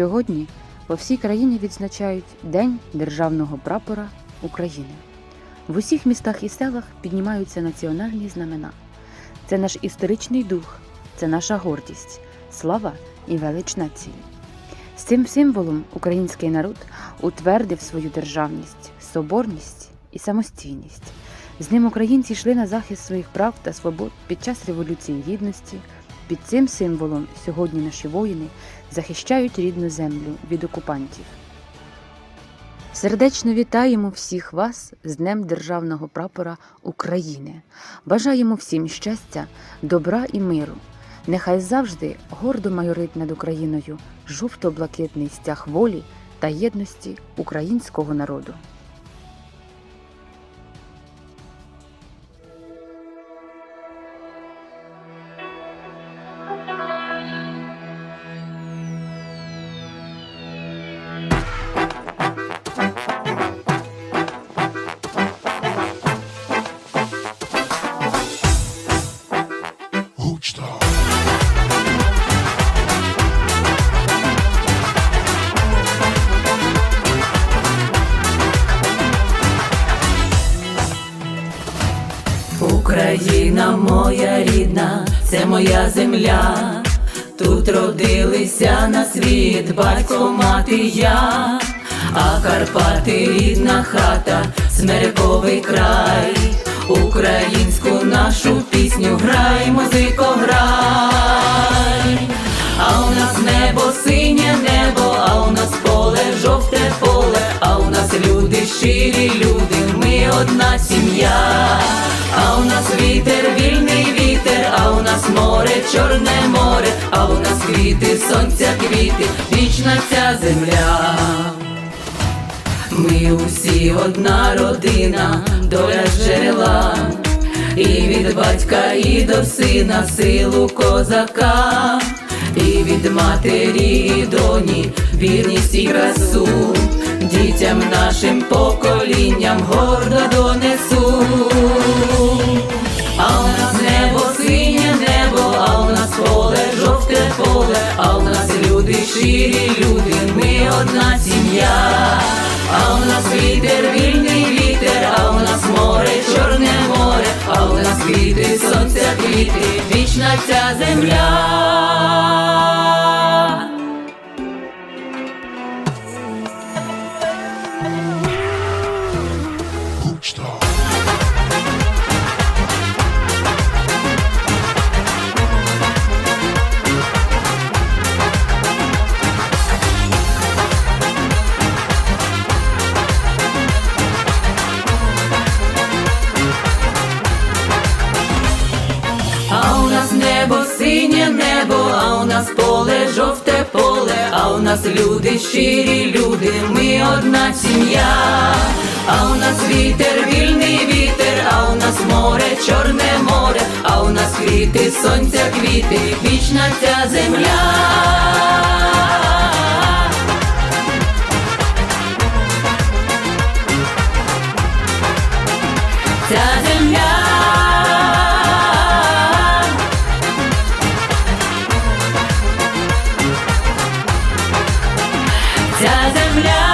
Сьогодні по всій країні відзначають День державного прапора України. В усіх містах і селах піднімаються національні знамена. Це наш історичний дух, це наша гордість, слава і велич нації. З цим символом український народ утвердив свою державність, соборність і самостійність. З ним українці йшли на захист своїх прав та свобод під час Революції Гідності. Під цим символом сьогодні наші воїни захищають рідну землю від окупантів. Сердечно вітаємо всіх вас з Днем Державного прапора України. Бажаємо всім щастя, добра і миру. Нехай завжди гордо майорить над Україною жовто-блакитний стяг волі та єдності українського народу. Україна моя рідна, це моя земля. Тут родилися на світ батько, мати я, а Карпати рідна хата, смерковий край, українську нашу пісню грай, музико, грай, чорне море, а у нас квіти, сонця квіти, вічна ця земля. Ми усі одна родина, доля джерела, і від батька, і до сина силу козака, і від матері, і доні, вірність і красу, дітям нашим поколінням гордо щирі люди, ми одна сім'я, а у нас вітер, вільний вітер, а у нас море, чорне море, а у нас квіти, сонця квіти, вічна ця земля. Нас поле жовте поле, а у нас люди щирі люди, ми одна сім'я, а у нас вітер, вільний вітер, а у нас море, чорне море, а у нас квіти, сонця квіти, вічна ця земля. ця земля.